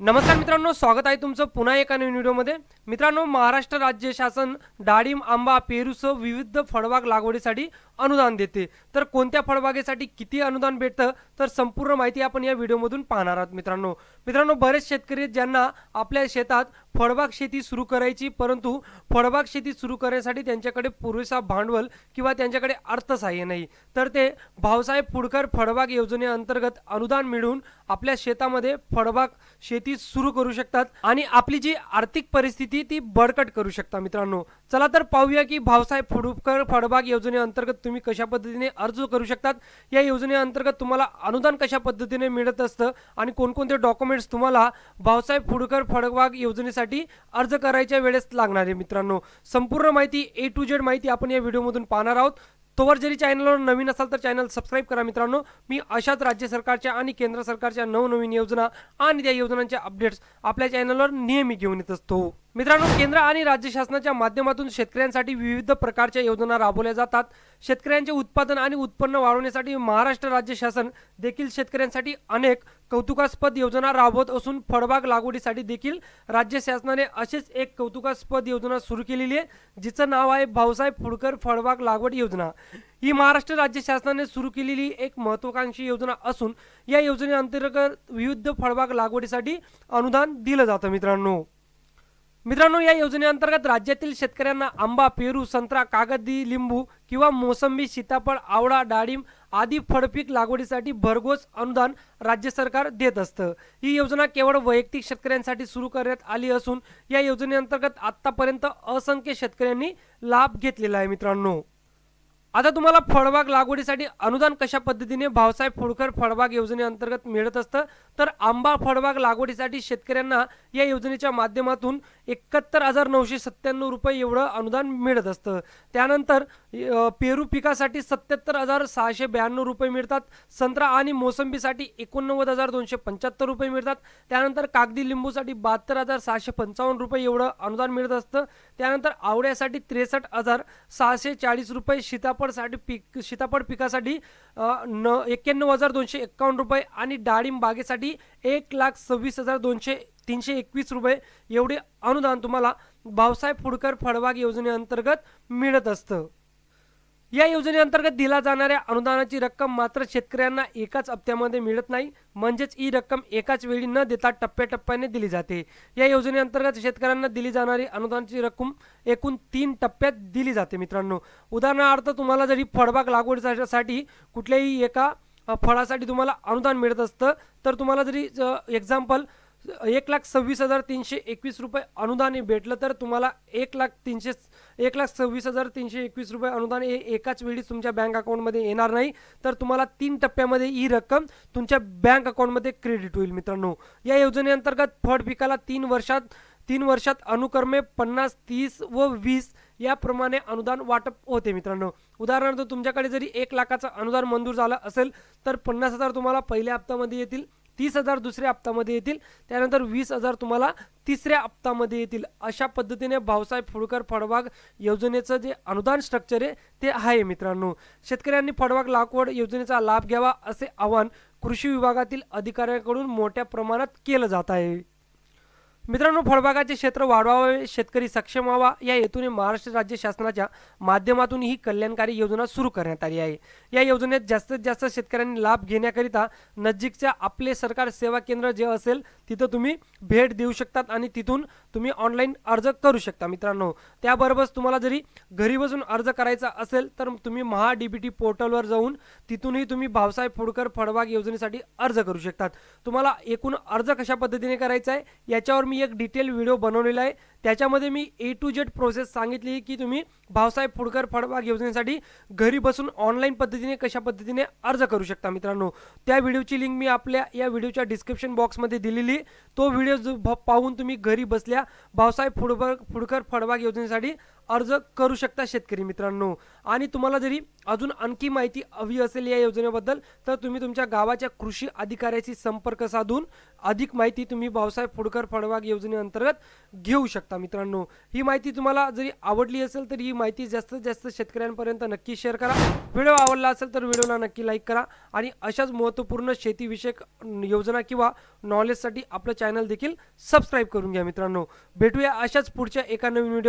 नमस्कार मित्रांनो स्वागत आहे तुमचं पुन्हा एका नवीन व्हिडिओमध्ये. मित्रांनो महाराष्ट्र राज्य शासन डाळिंब आंबा पेरूसह विविध फळबाग लागवडीसाठी अनुदान देते. तर कोणत्या फळबागेसाठी किती अनुदान भेटतं? तर संपूर्ण माहिती आपण या व्हिडिओमधून पाहणार आहोत मित्रांनो. मित्रांनो बरेच शेतकरी ज्यांना आपल्या शेतात फळबाग शेती सुरू करायची परंतु फळबाग शेती सुरू करण्यासाठी त्यांच्याकडे पुरेसा भांडवल किंवा त्यांच्याकडे अर्थसहाय्य नाही. तर ते भाऊसाहेब पुडकर फळबाग योजनेअंतर्गत अनुदान मिळवून आपल्या शेतामध्ये फळबाग शेती सुरू करू शकतात आणि आपली जी आर्थिक परिस्थिती ती बळकट करू शकता मित्रांनो. चला तर पाहूया की भाऊसाहेब फुडकर फळबाग योजनेअंतर्गत तुम्ही कशा पद्धतीने अर्ज करू शकतात? या योजनेअंतर्गत तुम्हाला अनुदान कशा पद्धतीने मिळत असतं? आणि कोणकोणते डॉक्युमेंट्स तुम्हाला भाऊसाहेब फुडकर फळबाग योजनेसाठी अर्ज करायच्या वेळेस लागणार आहे मित्रांनो? संपूर्ण माहिती ए टू जेड माहिती आपण या व्हिडिओमधून पाहणार आहोत. तोवर जरी चॅनलवर नवीन असाल तर चॅनल सबस्क्राईब करा मित्रांनो. मी अशाच राज्य सरकारच्या आणि केंद्र सरकारच्या नवनवीन योजना आणि त्या योजनांच्या अपडेट्स आपल्या चॅनलवर नेहमी घेऊन येत असतो. मित्रांनो केंद्र आणि राज्य शासनाच्या माध्यमातून शेतकऱ्यांसाठी विविध प्रकारच्या योजना राबवल्या जातात. शेतकऱ्यांचे उत्पादन आणि उत्पन्न वाढवण्यासाठी महाराष्ट्र राज्य शासन देखील शेतकऱ्यांसाठी अनेक कौतुकास्पद योजना राबवत असून फळबाग लागवडीसाठी देखील राज्य शासनाने अशीच एक कौतुकास्पद योजना सुरू केलेली आहे जिचं नाव आहे भाऊसाहेब फुडकर फळबाग लागवड योजना. ही महाराष्ट्र राज्य शासनाने सुरू केलेली एक महत्त्वाकांक्षी योजना असून या योजनेअंतर्गत विविध फळबाग लागवडीसाठी अनुदान दिलं जातं मित्रांनो. मित्रांनो या योजनेअंतर्गत राज्यातील शेतकऱ्यांना आंबा पेरू संत्रा कागदी लिंबू किंवा मोसंबी सीताफळ आवळा डाळिंब आदी फळपीक लागवडीसाठी भरघोस अनुदान राज्य सरकार देत असतं. ही योजना केवळ वैयक्तिक शेतकऱ्यांसाठी सुरू करण्यात आली असून या योजनेअंतर्गत आत्तापर्यंत असंख्य शेतकऱ्यांनी लाभ घेतलेला आहे मित्रांनो. आता तुम्हाला फळबाग लागवडीसाठी अनुदान कशा पद्धतीने भाऊसाहेब फुडकर फळबाग योजनेअंतर्गत मिळत असतं? तर आंबा फळबाग लागवडीसाठी शेतकऱ्यांना या योजनेच्या माध्यमातून एकाहत्तर हजार नऊशे सत्त्याण्णव रुपये एवढं अनुदान मिळत असतं. त्यानंतर पेरू पिकासाठी सत्याहत्तर हजार सहाशे ब्याण्णव रुपये मिळतात. संत्रा आणि मोसंबीसाठी एकोणनव्वद हजार दोनशे पंच्याहत्तर रुपये मिळतात. त्यानंतर कागदी लिंबूसाठी बहात्तर हजार सहाशे पंचावन्न रुपये एवढं अनुदान मिळत असतं. त्यानंतर आवळ्यासाठी त्रेसष्ट हजार सहाशे चाळीस रुपये सीताफळसाठी पीक सीताफळ पिकासाठी न एक्क्याण्णव हजार दोनशे एक्कावन्न रुपये आणि डाळिंब बागेसाठी एक लाख सव्वीस हजार दोनशे तीनशे एकवीस रुपये एवढे अनुदान तुम्हाला भाऊसाहेब फुडकर फळबाग योजनेअंतर्गत मिळत असतं. या योजनेअंतर्गत दिला जाणाऱ्या अनुदानाची रक्कम मात्र शेतकऱ्यांना एकाच हप्त्यामध्ये मिळत नाही. म्हणजेच ही रक्कम एकाच वेळी न देता टप्प्याटप्प्याने दिली जाते. या योजनेअंतर्गत शेतकऱ्यांना दिली जाणारी अनुदानाची रक्कम एकूण तीन टप्प्यात दिली जाते मित्रांनो. उदाहरणार्थ तुम्हाला जरी फळबाग लागवडीसाठी कुठल्याही एका फळासाठी तुम्हाला अनुदान मिळत असतं तर तुम्हाला जरी एक्झाम्पल एक लाख सव्वीस हजार तीनशे एकवीस रुपये अनुदान हे भेटलं तर तुम्हाला एक लाख तीनशे एक लाख सव्वीस हजार तीनशे एकवीस रुपये अनुदान हे एकाच वेळी तुमच्या बँक अकाउंटमध्ये येणार नाही. तर तुम्हाला तीन टप्प्यामध्ये ही रक्कम तुमच्या बँक अकाउंटमध्ये क्रेडिट होईल मित्रांनो. या योजनेअंतर्गत फळ पिकाला तीन वर्षात तीन वर्षात अनुक्रमे पन्नास तीस व वीस याप्रमाणे अनुदान वाटप होते मित्रांनो. उदाहरणार्थ तुमच्याकडे जरी एक लाखाचं अनुदान मंजूर झालं असेल तर पन्नास हजार तुम्हाला पहिल्या हप्त्यामध्ये येतील. तीस हजार दुसऱ्या हप्त्यामध्ये येतील. त्यानंतर वीस हजार तुम्हाला तिसऱ्या हप्त्यामध्ये येतील. अशा पद्धतीने भाऊसाहेब फुडकर फळबाग योजनेचं जे अनुदान स्ट्रक्चर आहे ते आहे मित्रांनो. शेतकऱ्यांनी फळबाग लागवड योजनेचा लाभ घ्यावा असे आवाहन कृषी विभागातील अधिकाऱ्यांकडून मोठ्या प्रमाणात केलं जात आहे. मित्रांनो फळबागाचे क्षेत्र वाढवावे शेतकरी सक्षम व्हावा या हेतूने महाराष्ट्र राज्य शासनाच्या माध्यमातून ही कल्याणकारी योजना सुरू करण्यात आली आहे. या योजनेत जास्तीत जास्त शेतकऱ्यांनी लाभ घेण्याकरिता नजीकच्या आपले सरकार सेवा केंद्र जे असेल तिथं तुम्ही भेट देऊ शकतात आणि तिथून तुम्ही ऑनलाईन अर्ज करू शकता मित्रांनो. त्याबरोबरच तुम्हाला जरी घरी बसून अर्ज करायचा असेल तर तुम्ही महा डी बी टी पोर्टलवर जाऊन तिथूनही तुम्ही भाऊसाहेब फुडकर फळबाग योजनेसाठी अर्ज करू शकतात. तुम्हाला एकूण अर्ज कशा पद्धतीने करायचा आहे याच्यावर मी एक डिटेल व्हिडिओ बनवलेला आहे. त्याच्यामध्ये मी ए टू जेड प्रोसेस सांगितली की तुम्ही भाऊसाहेब फुडकर फळबाग योजनेसाठी घरी बसून ऑनलाईन पद्धतीने कशा पद्धतीने अर्ज करू शकता मित्रांनो? त्या व्हिडिओची लिंक मी आपल्या या व्हिडिओच्या डिस्क्रिप्शन बॉक्समध्ये दिलेली तो व्हिडिओ पाहून तुम्ही घरी बसल्या भाऊसाहेब फुडबग फुडकर फळबाग योजनेसाठी अर्ज करू शकता शेतकरी मित्रांनो. आणि तुम्हाला जरी अजून आणखी माहिती हवी असेल या योजनेबद्दल तर तुम्ही तुमच्या गावाच्या कृषी अधिकाऱ्याशी संपर्क साधून अधिक माहिती तुम्ही भाऊसाहेब फुडकर फळबाग योजनेअंतर्गत घेऊ शकता मित्रांनो. ही माहिती तुम्हाला जरी आवडली असेल तर ही माहिती जास्तीत जास्त शेतकऱ्यांपर्यंत नक्की शेअर करा. व्हिडिओ आवडला असेल तर व्हिडिओला नक्की लाईक करा. आणि अशाच महत्त्वपूर्ण शेतीविषयक योजना किंवा नॉलेजसाठी आपलं चॅनल देखील सबस्क्राईब करून घ्या मित्रांनो. भेटूया अशाच पुढच्या एका नवीन व्हिडिओ